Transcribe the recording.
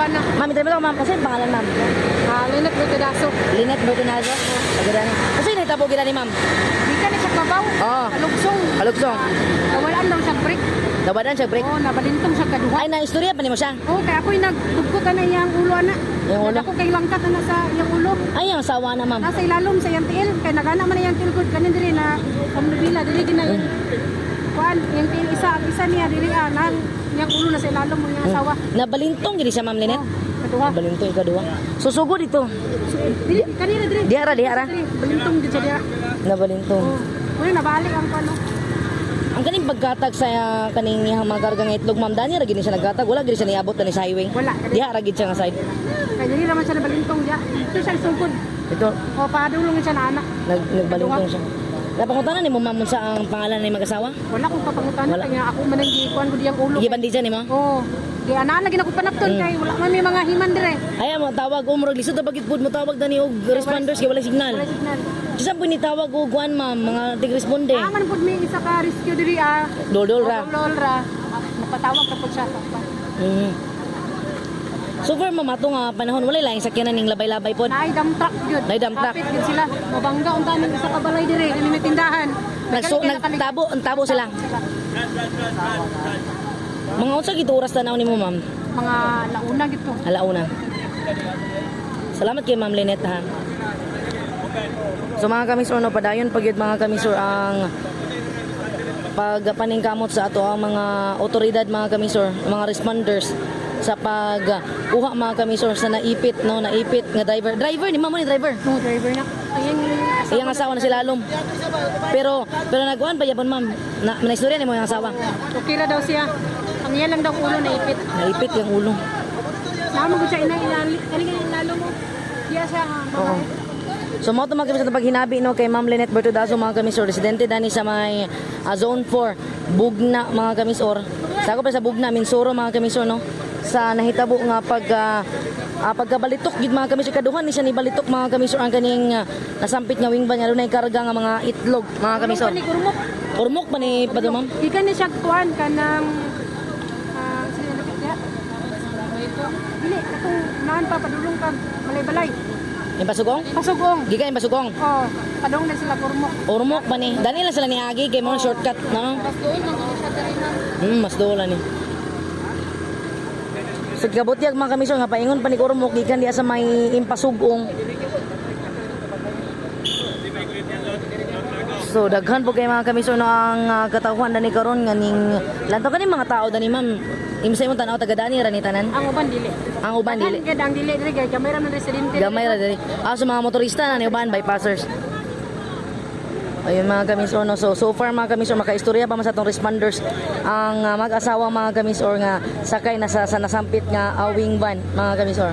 uluan na. Ma'am, ito mo ma'am. Kasi ang pangalan ma'am. Ah, Linet Bertudaso. Linet Bertinazo. Pagdani. Kasi nahitabo gina ni ma'am. Di ka na siya kabaw. Oo. Kalugsong. Kalugsong. Kawalaan daw sa break. Dawadan siya break. Oo, nabalintong sa kaduha. Ay, na istorya pa ni mo siya. Oo, kaya ako'y nagdugkot na iyang ulo na. Yung ulo? Ako kay langkat na sa iyang ulo. Ay, ang asawa na ma'am. Nasa ilalom sa iyang tiil. Kaya nagana man na iyang tiil good. Kanin diri na pamnubila. Diri gina yung kuan. Yung tiil isa. Ang isa niya diri ah. Nang iyang ulo na sa ilalom mo iyang asawa. Nabalintong gini siya ma'am Linet. Oo, kaduha. Nabalintong ikaduha. Susugod ito. Dili, kanina diri. Diara, diara. Diri, balintong di siya dira. Nabalintong. Oo. Muna nabalik ang kuan. no? Ang kaning paggatag sa uh, kaning niyang mga karga nga itlog ma'am Dani ra gini siya naggatag wala gini siya niabot na ni sa highway. Wala. Diha ra gid siya nga side. Kaya diri naman siya nabalintong diya. Ito siya sungkod. Ito O padulong siya na anak. nag nagbalintong siya. Napangutanan ni mo ma'am sa ang pangalan ni mag-asawa? Wala kong kapangutan Wala. kaya ako man ang gikuan ko diyang ulo. Igi bandi dyan ni mo? Oo. Di ana lagi na ko panapton Mm. kay wala man may mga himan dire. Ay mo tawag umrog lisod na bagit mo tawag dani og responders kay wala signal. Wala signal. Sa po ni tawag og kuan ma'am mga tig responde. Ah, man pud may isa ka rescue diri ah. Dol-dol ra. Lol ra. Napatawag ka pud siya pa. So far ma'am ato nga panahon wala lang sakyanan ning labay-labay pod. Naay dump truck gyud. Naay dump truck. Kapit gyud sila. Mabangga unta ning isa ka balay dire kani may tindahan. Nagso nagtabo ang tabo sila. Mga unsa gid oras tanaw nimo ma'am? Mga launa gid ko. Alauna. Salamat kay Ma'am Lynette ha. So mga kamisor, no, padayon pagyud mga kamisor ang pagpaningkamot sa ato ang mga otoridad mga kamisor, mga responders sa pagkuha mga kamisor sa naipit no naipit nga driver driver ni mamo ni driver No driver na. Ayang iyang asawa na si Lalom pero pero nagkuhan pa yapon ma'am na naistorya ni mo yung asawa Okay ra daw siya. Ang iya lang daw ulo na ipit. naipit yung ulo Sama ko siya ina inali. Kani kani inalo mo. Iya siya ha. Oo. So mo mga kami sa paghinabi no kay Ma'am Lynette Bertudazo mga kamisor residente dani sa may ah, zone 4 Bugna mga kamisor. Sa ako pa sa Bugna Minsuro mga kamisor no. Sa nahitabo nga pag ah, ah, pagkabalitok gid mga kamisor kaduhan ni siya ni balitok mga kamisor ang kaning ah, nasampit nga wingban nga dunay karga nga mga itlog mga kamisor. Ni kurumok. Urmok pa ni Pado ma'am. Ikan ni siya kuan kanang ah sino na kaya? Dili katong naan pa padulong ka balay-balay. Yung pasugong? Pasugong. Gikan yung pasugong. Oh, padong na sila kurumok. Urmok pa ni. Dani lang sila ni Agi kay mo shortcut no. Mas doon na siya diri na. Hmm, mas dola ni. Sa kabutyag mga kamisyon nga paingon pa ni Kurmok gikan diya sa may impasugong. So daghan po kay mga kamisyon ang uh, katawhan dani karon nga ning lanto kani mga tao dani ma'am. Imsa imong tanaw taga dani ra ni tanan. Ang uban dili. Ang uban dili. Ang dili diri kay kamera ng residente. Gamay ra diri. Ah, sa mga motorista na ni uban bypassers. Ayun mga kamisor no. So so far mga kamisor makaistorya pa man sa tong responders ang uh, mag-asawa mga kamisor nga sakay na sa, sa nasampit nga awing van mga kamisor.